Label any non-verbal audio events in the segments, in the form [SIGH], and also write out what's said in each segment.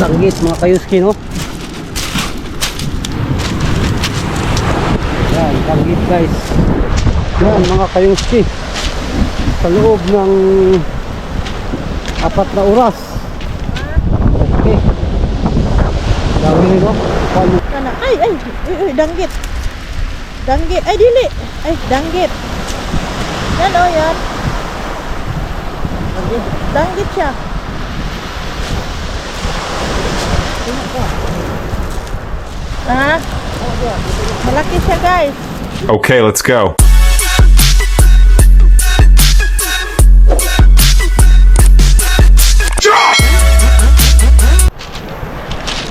Danggit mga kayuski no. Yan, danggit guys. Yan mga kayuski. Sa loob ng apat na oras. Okay. Dami rin no. Kana, ay, ay, ay, danggit. Danggit, ay, dili. Ay, danggit. Yan o, yan. Danggit siya. Ha? Malaki siya, guys. Okay, let's go.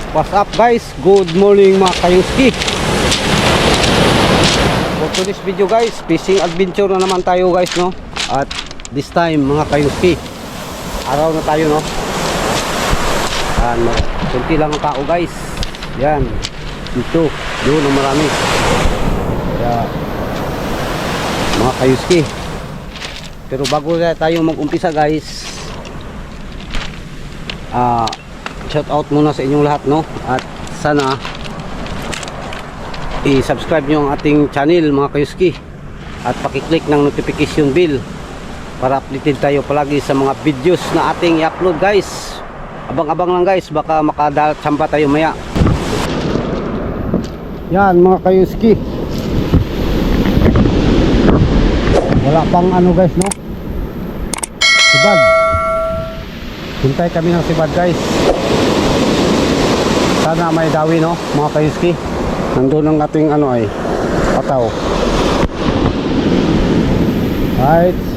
What's up guys? Good morning mga kayuski For today's video guys, fishing adventure na naman tayo guys no At this time mga kayuski Araw na tayo no Yan, kunti lang ang tao guys. Yan, dito, doon ang marami. Kaya Mga kayuski. Pero bago tayo mag-umpisa guys Ah shout out muna sa inyong lahat no? At sana i-subscribe nyo ang ating channel mga kayuski. At pakiclick ng notification bell para updated tayo palagi sa mga videos na ating i-upload guys abang-abang lang guys. Baka makadaltsamba tayo maya. Yan mga kayuski. Wala pang ano guys no? Sibad. Hintay kami ng sibad guys. Sana may dawi no? Mga kayuski. Nandun ang ating ano ay pataw. Right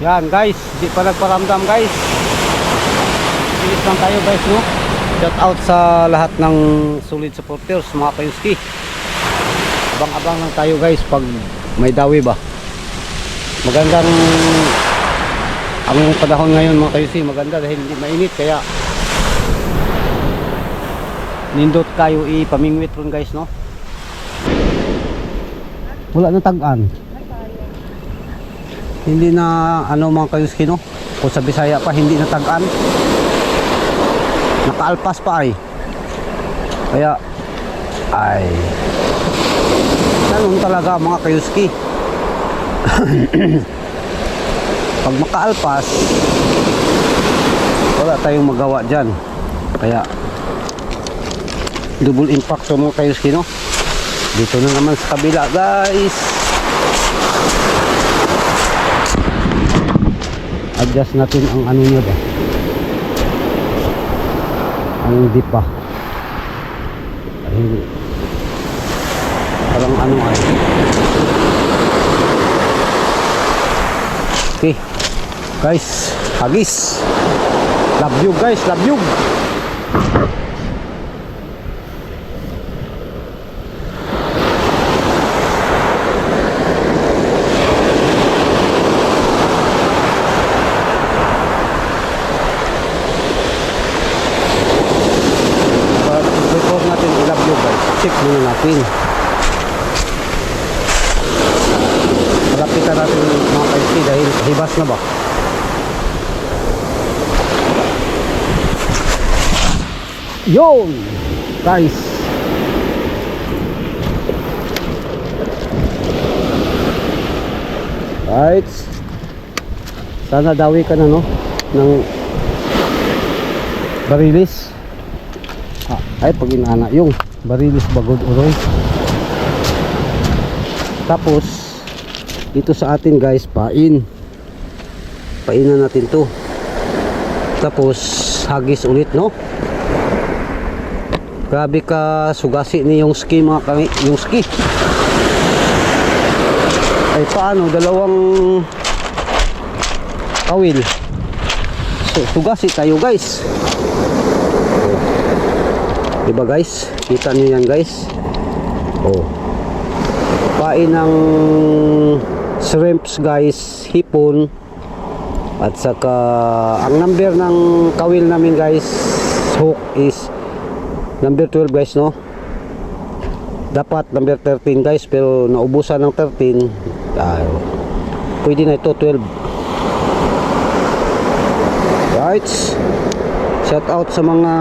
yan guys. Di pa nagparamdam guys. Bilis lang tayo guys no? Shout out sa lahat ng solid supporters mga kayuski abang abang lang tayo guys pag may dawi ba. Magandang ang panahon ngayon mga kayusi maganda dahil hindi mainit kaya nindot kayo ipamingwit ron guys no? Wala na tagan hindi na ano mga kayuski no? Kung sa Bisaya pa hindi na tagan. Nakaalpas pa ay. Kaya ay. Ganun talaga mga kayuski. [CLEARS THROAT] Pag makaalpas wala tayong magawa dyan. Kaya double impact so mga kayuski no? Dito na naman sa kabila guys adjust natin ang ano niya ba? Ang deep pa ay. Parang ano ay. Okay. Guys, hagis. You guys, love you. Para record natin, I love you muna natin. Malapitan natin mga kaisi dahil hibas na ba? Yun! Guys! Right. Sana dawi ka na no ng barilis. Ah, ay pag inana yung barilis bagod uroy. Tapos dito sa atin guys pain. Painan natin to. Tapos hagis ulit no? Grabe ka sugasi ni yung ski mga kami yung ski. Ay paano? Dalawang kawil so, sugasi tayo guys. Diba guys kita nyo yan guys. Oh. Pain ng shrimps guys. Hipon. At saka ang number ng kawil namin guys hook is number 12 guys no? Dapat number 13 guys pero naubusan ng 13 ah, pwede na ito 12 Alright. Shout out sa mga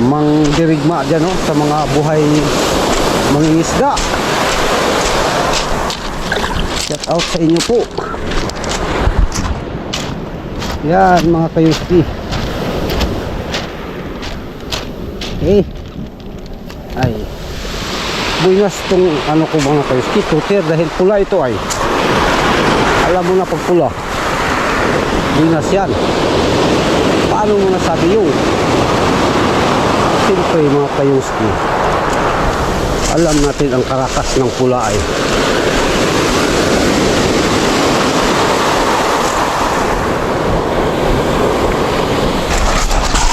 mangdirigma dyan no? sa mga buhay mangingisda. Shout out sa inyo po. Yan mga kayuski. Eh. Ay. Buinas tong ano ko mga kayuski. Tutir dahil pula ito ay. Alam mo na pag pula. Buinas yan. Paano mo nasabi yun? Siyempre mga kayuski. Alam natin ang karakas ng pula ay.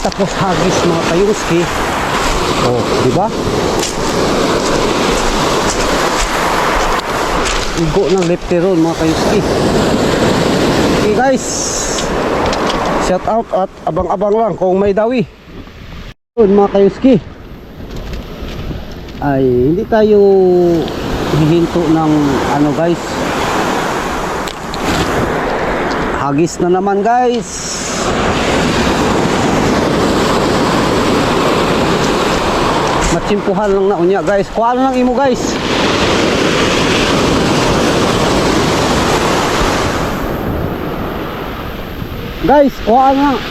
Tapos hagis mga kayuski. Oh, di ba? Igo ng lepteron mga kayuski. Okay guys. Shout out at abang-abang lang kung may dawi. Yun mga kayuski. Ay, hindi tayo hihinto ng ano guys. Hagis na naman guys. Matsimpuhan lang na unya guys. Kuha lang imo guys. Guys, kuha lang.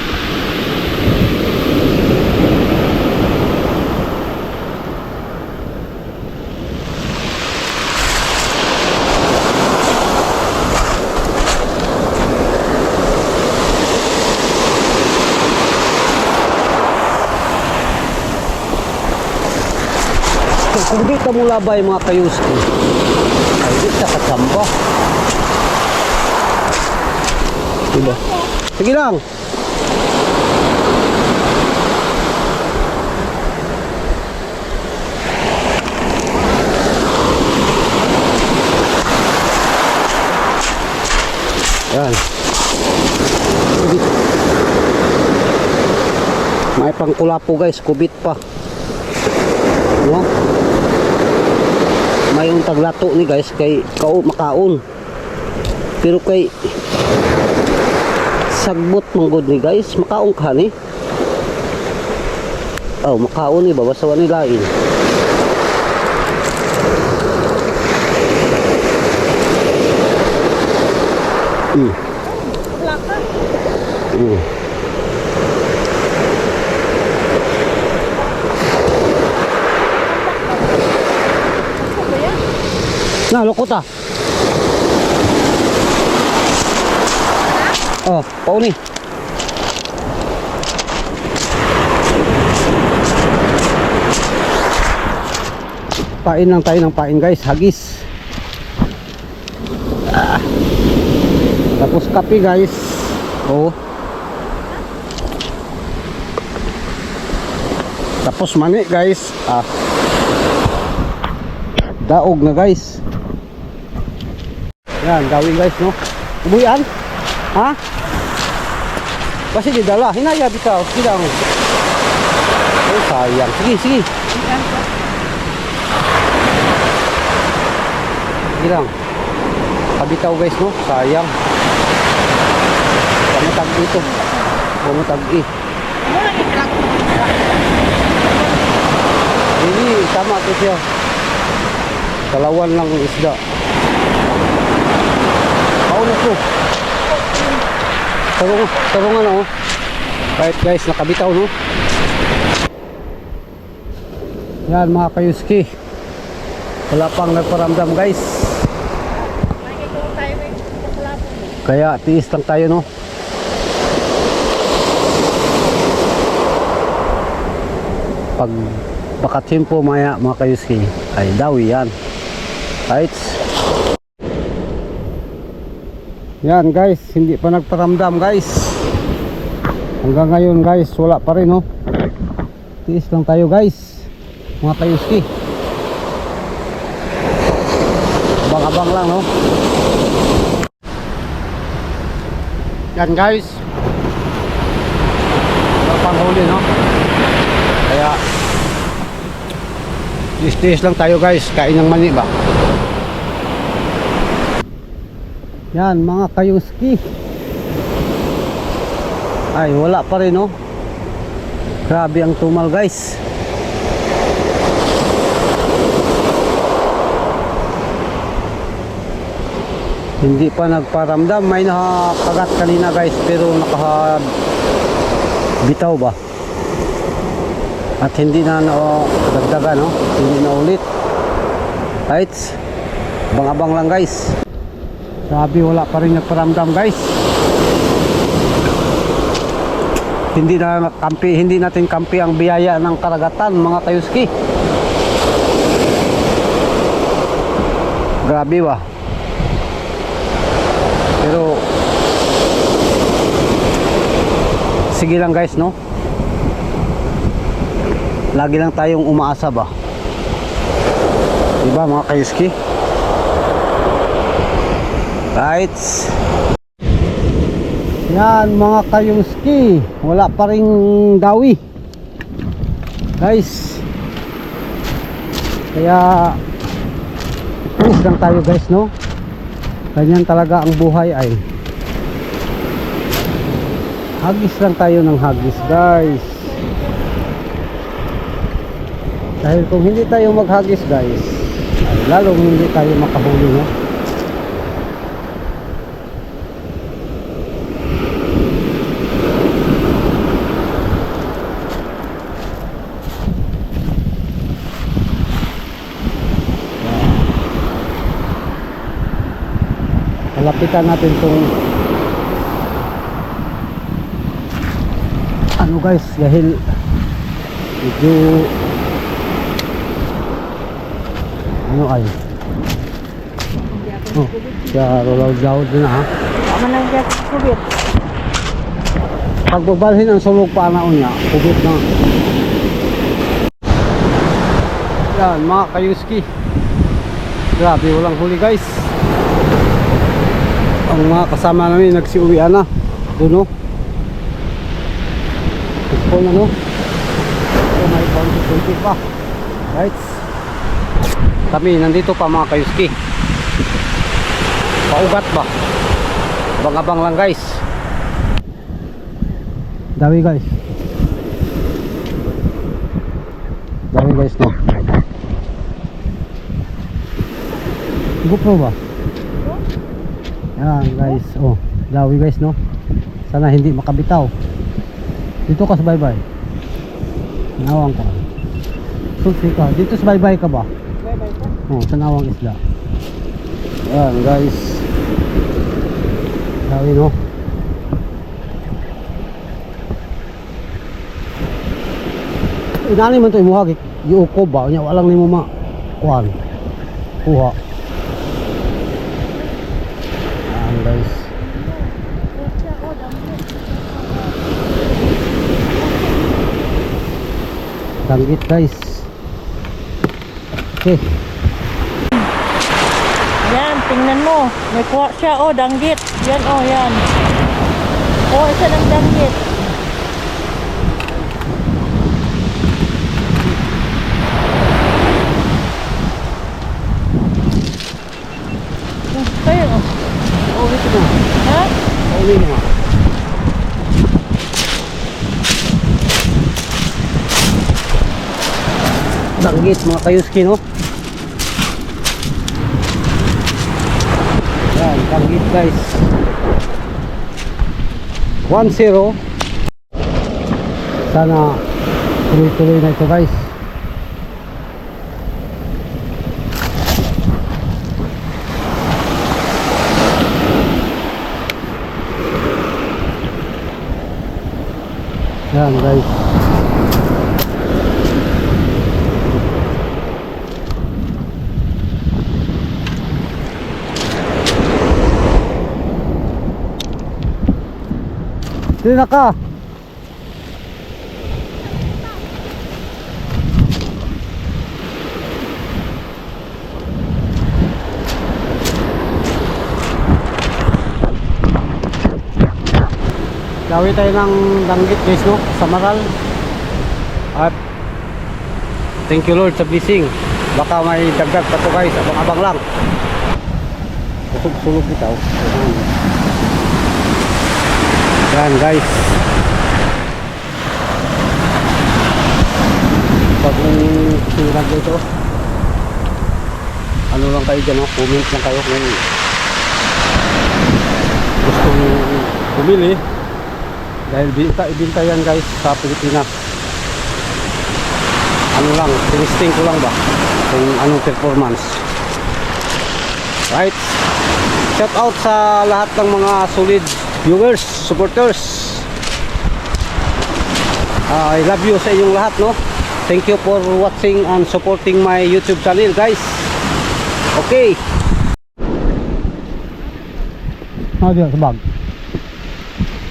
Kung di ka mo labay mga kayuski, ay di ka kasamba. Diba? Sige lang. Yan. Kubit. May pangkulapo guys, kubit pa. No? May yung taglato ni guys kay kao makaon. Pero kay sagbot manggod ni guys, makaon ka ni. Oh, makaon ni ba basta wani lain. Mm. Mm. Ano ba yan? Na, lukot ah. Oh, pauni. Pain lang tayo ng pain guys, hagis. Ah. Tapos kape guys. Oh. Tapos mani guys. Ah. Daog na guys. Yan, gawin guys, no? Ubuyan? Ha? Kasi di dala. Hinaya bitaw. Sige lang. Oh, sayang. Sige, sige. Sige lang. Kabitaw guys, no? Sayang. Pamatag dito. Pamatag eh. Wala yung ilang Hindi, tama to siya. Dalawan lang ang isda. Pauna ko. Tarong, tarungan oh. Right guys, nakabitaw no. Yan mga kayuski. Wala pang nagparamdam guys. Kaya tiis lang tayo no. Pag bakatsimpo maya mga kayuski ay dawi yan. Right? Yan guys, hindi pa nagparamdam guys. Hanggang ngayon guys, wala pa rin no. Tiis lang tayo guys. Mga kayuski. Abang-abang lang no. Yan guys. Wala pang huli no. Kaya Tiis-tiis lang tayo guys, kain ng mani ba? Yan mga kayuski. Ay, wala pa rin oh. Grabe ang tumal guys. Hindi pa nagparamdam. May nakagat kanina guys pero naka bitaw ba? At hindi na na dagdagan no? Hindi na ulit. Right? Abang-abang lang guys. Sabi wala pa rin nagparamdam guys. Hindi na kampi, hindi natin kampi ang biyaya ng karagatan mga kayuski. Grabe ba? Pero sige lang guys no. Lagi lang tayong umaasa ba? Diba mga kayuski? Right. Yan mga kayuski, wala pa ring dawi. Guys. Kaya push lang tayo guys no. Ganyan talaga ang buhay ay. Hagis lang tayo ng hagis guys. Dahil kung hindi tayo maghagis guys, lalong hindi tayo makahuli no. Malapitan natin tong ano guys dahil medyo ano ay oh siya rolaw daw din ha Tama lang dyan, kubit. pagbabalhin ang sulog pa na unya kubit na. Yan mga kayuski. Grabe walang huli guys ang mga kasama namin nagsiuwian na. Doon no Full na no oh may bounty pa. Right. Kami nandito pa mga kayuski. Paugat ba? Abang-abang lang guys. Dami guys. Dami guys no? GoPro ba? Yan guys oh dawi guys no sana hindi makabitaw dito ka sa bye-bye nawang ka sulti ka dito sa bye-bye ka ba? Bye-bye ka. Oh, tanawang isla. Ayan, guys. Sabi no. Inani man to imuha gik giuko ba nya walang nimo ma kuan. Kuha. Ayan, guys. Danggit guys. Okay. Yan, tingnan mo. May kuha siya, oh, danggit. Yan, oh, yan. Oh, isa ng danggit. Kayo, oh. Oh, ito na. Ha? Pauli mo nga. Danggit mga kayuski no? Yan, danggit guys. 1-0. Sana tuloy-tuloy na ito guys. Yan guys. Sino ka? Gawi tayo ng danggit guys no sa Maral. At thank you Lord sa blessing. Baka may dagdag pa to guys, abang-abang lang. Sulog-sulog bitaw. Ayan. Yan guys. Pag sinag ito, ano lang kayo dyan, oh, comment lang kayo kung gusto bumili. Dahil binta, ibinta yan guys sa Pilipinas. Ano lang, tinisting ko lang ba kung anong performance. Right? Shout out sa lahat ng mga solid viewers, supporters. Ah, I love you sa inyong lahat, no? Thank you for watching and supporting my YouTube channel, guys. Okay. Ano diyan sa bag?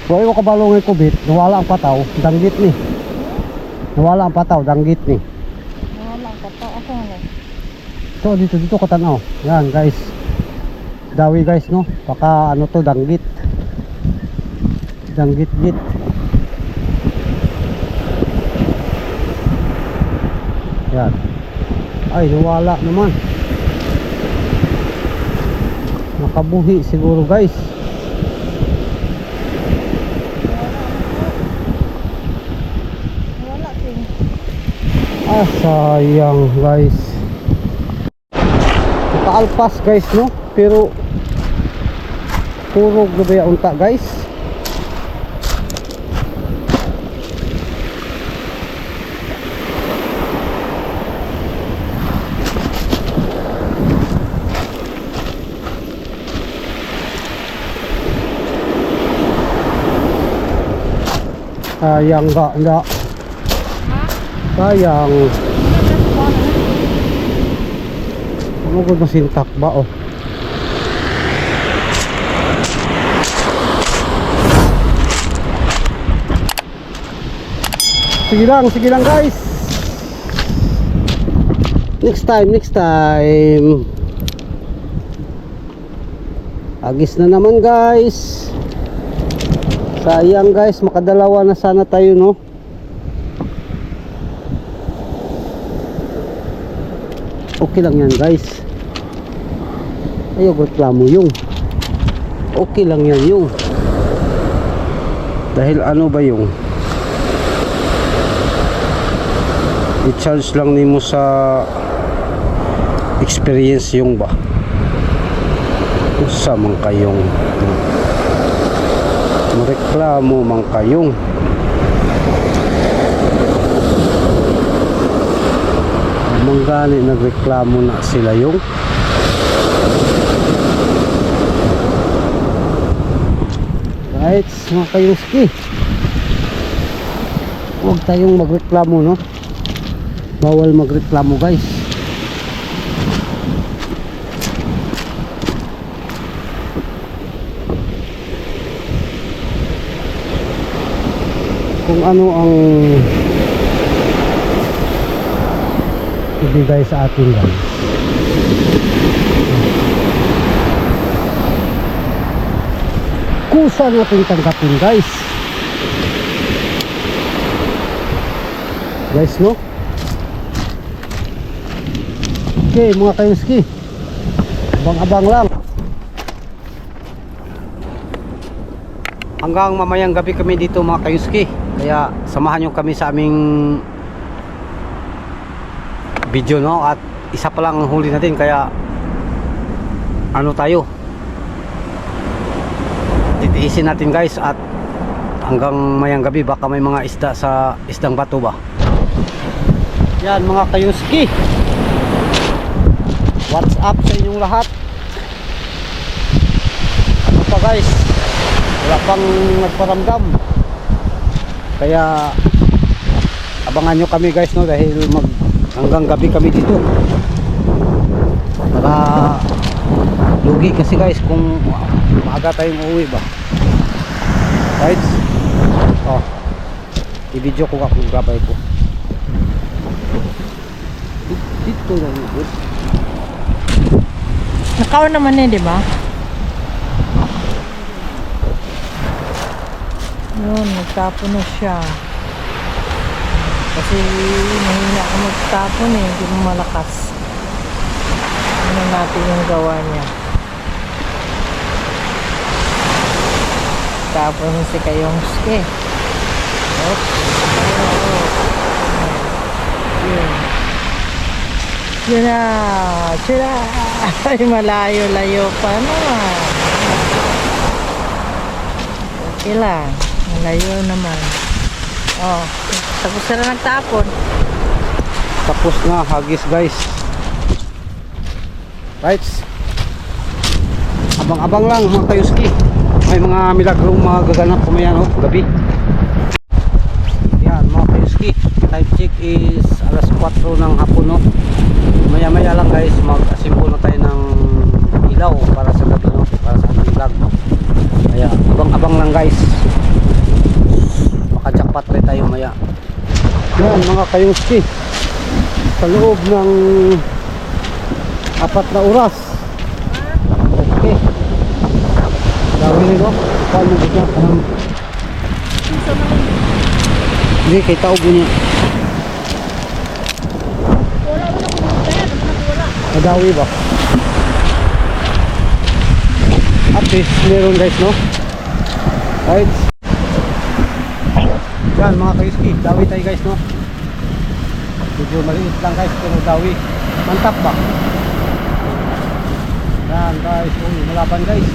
Kung ayaw kabalo ng kubit, nawala ang pataw, danggit ni. Nawala ang pataw, danggit ni. Wala ka pa. Ako na. So dito dito ko tanaw. Yan guys. Dawi guys no. Baka ano to danggit. Danggit git. Yan. Ay nawala naman. Nakabuhi siguro guys. Ah sayang guys. Nakaalpas guys no. Pero puro gabi unta guys. Sayang ga, nga. Sayang. Ano ko masintak ba oh? Sige lang, sige lang guys. Next time, next time. Agis na naman guys. Sayang guys, makadalawa na sana tayo no. Okay lang yan guys. Ayaw reklamo yung. Okay lang yan yung. Dahil ano ba yung? I-charge lang nimo sa experience yung ba? Usa man kayong mareklamo man kayong. Manggali nagreklamo na sila yung right mga kayong ski huwag tayong magreklamo no? Bawal magreklamo guys kung ano ang ibigay sa atin guys kusa natin tanggapin guys. Guys no? Okay mga kayuski. Abang abang lang. Hanggang mamayang gabi kami dito mga kayuski kaya samahan nyo kami sa aming video no? At isa pa lang ang huli natin kaya ano tayo? Titiisin natin guys at hanggang mayang gabi baka may mga isda sa isdang bato ba? Yan mga kayuski. What's up sa inyong lahat? Ano pa guys? Wala pang nagparamdam kaya abangan nyo kami guys no dahil mag hanggang gabi kami dito. Para lugi kasi guys kung maaga tayong uuwi ba. Right oh i-video ko ako gabay ko. Dito lang yun Nakaw naman eh, di ba? Yun, nagtapon na siya. Kasi mahina ka magtapon eh, hindi mo malakas. Ano natin yung gawa niya. nagtapon si Kayongski. Oops. Yun. Yun na. Na. Ay, malayo-layo pa naman. Okay lang. Malayo naman. Oh, tapos na nagtapon. Tapos na hagis guys. Right. Abang-abang lang mga kayuski. May mga milagrong mga gaganap kumayan oh, gabi. Yan mga kayuski. Time check is alas 4 ng hapon no. Maya maya lang guys mag-asimbo na tayo ng ilaw para sa gabi no. Para sa ating vlog no. Kaya abang-abang lang guys. Baka jackpot rin tayo maya. Yan mga kayuski sa loob ng apat na oras. Okay. Dami rin no? Paano mo dyan? Um, hindi, kay tao niya. Madawi ba? At least meron guys no? Right? Yan mga kaiski, dawi tayo guys no? Medyo maliit lang guys pero dawi. Mantap ba? Yan guys, uy, malaban guys.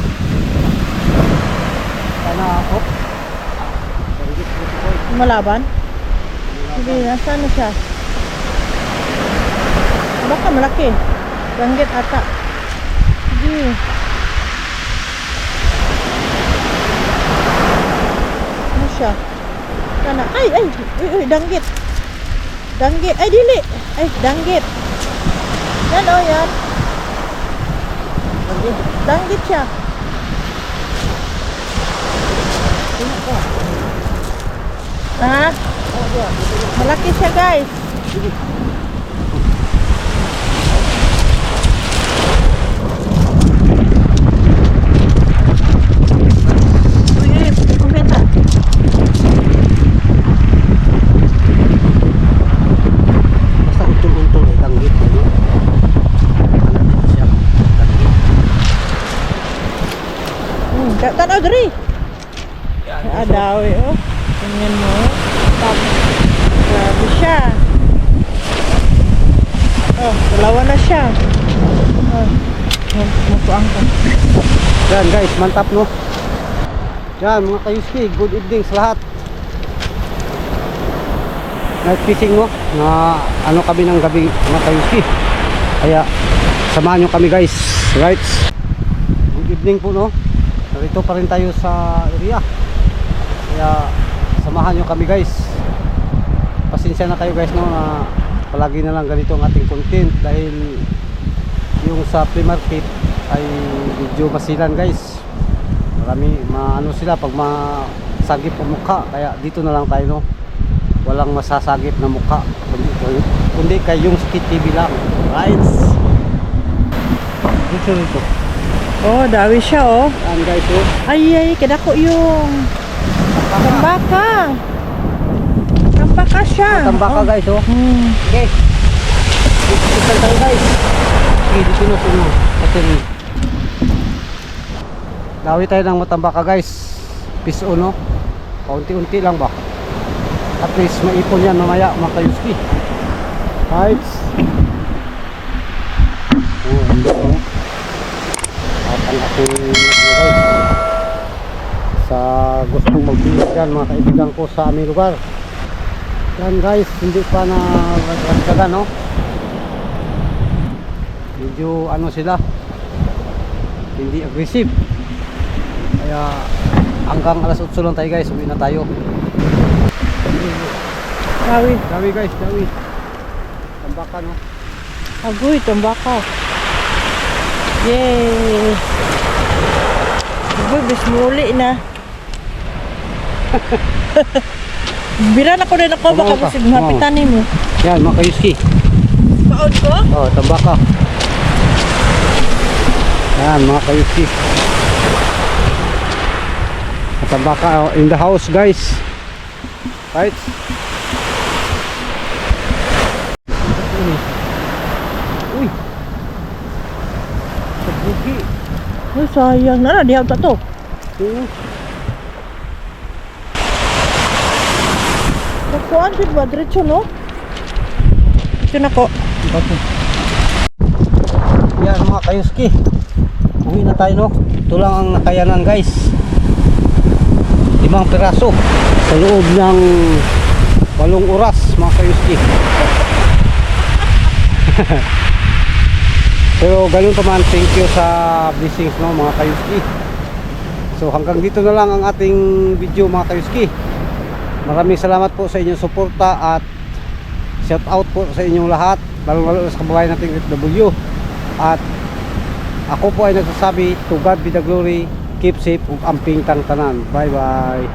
Sana, oh. Puti, boy. Malaban? Hindi, na siya? Baka malaki. Langgit ata. Hindi. Ano siya? Kana. Ay, ay! Uy, uy, danggit. Danggit. Ay, dili. Ay, danggit. Yan o, yan. Danggit siya. Ha? Malaki siya guys. Uy, uy, kumpeta. Basta untong-untong eh, langgit. Ano? Ano din siya? Langgit. Hmm, ta- tanaw diri. Adawi oh. Tingnan mo. Tap. Grabe siya. Oh, dalawa na siya. Oh. Mutuang ka. Yan guys, mantap no. Yan mga kayuski, good evening sa lahat. Night fishing no, na ano kami ng gabi mga kayuski. Kaya samahan nyo kami guys, right? Good evening po no. Narito pa rin tayo sa area. Kaya samahan nyo kami guys. Pasensya na kayo guys no na palagi na lang ganito ang ating content dahil yung sa flea market ay medyo masilan guys. Marami maano sila pag masagip ang mukha. Kaya dito na lang tayo no. Walang masasagip na mukha. Kundi, kundi kay yung skit TV lang. Right dito dito Oh, dawi siya oh. yan guys oh. Ay, ay, kadako yung tambaka. Tambaka siya. tambaka Oh. guys oh. Hmm. okay. Dito dito tayo guys okay dito na ito rin dawi tayo ng matambaka guys. Piso no kaunti-unti lang ba? At least maipon yan mamaya mga kayuski. Right oh hindi oh at ang ating guys. Sa gustong magbilog yan mga kaibigan ko sa aming lugar. Yan guys hindi pa na ragdagan no? Medyo ano sila? Hindi aggressive. Kaya hanggang alas 8 lang tayo guys. Uwi na tayo. Dawi. dawi guys dawi tambaka no? Agoy, tambaka. Yay! Agoy, bis muli na. [LAUGHS] Bira na ko rin ako, baka Kumain ka. basig mapitan mo. yan mga kayuski Paon ko? oh tambaka yan mga kayuski tambaka oh, in the house guys right Ay, sayang na na, dihaw ta to. Hmm. Nakuan din ba? Diretso, no? Ito na ko. Bakit? Yan mga kayuski. Uwi na tayo, no? Ito lang ang nakayanan, guys. Limang piraso. Sa loob ng walong oras, mga kayuski. [LAUGHS] Pero ganun pa man, thank you sa blessings no mga kayuski. So hanggang dito na lang ang ating video mga kayuski. Maraming salamat po sa inyong suporta at shout out po sa inyong lahat lalo lalo sa kababayan nating FW at ako po ay nagsasabi to God be the glory keep safe ug amping tang tanan bye bye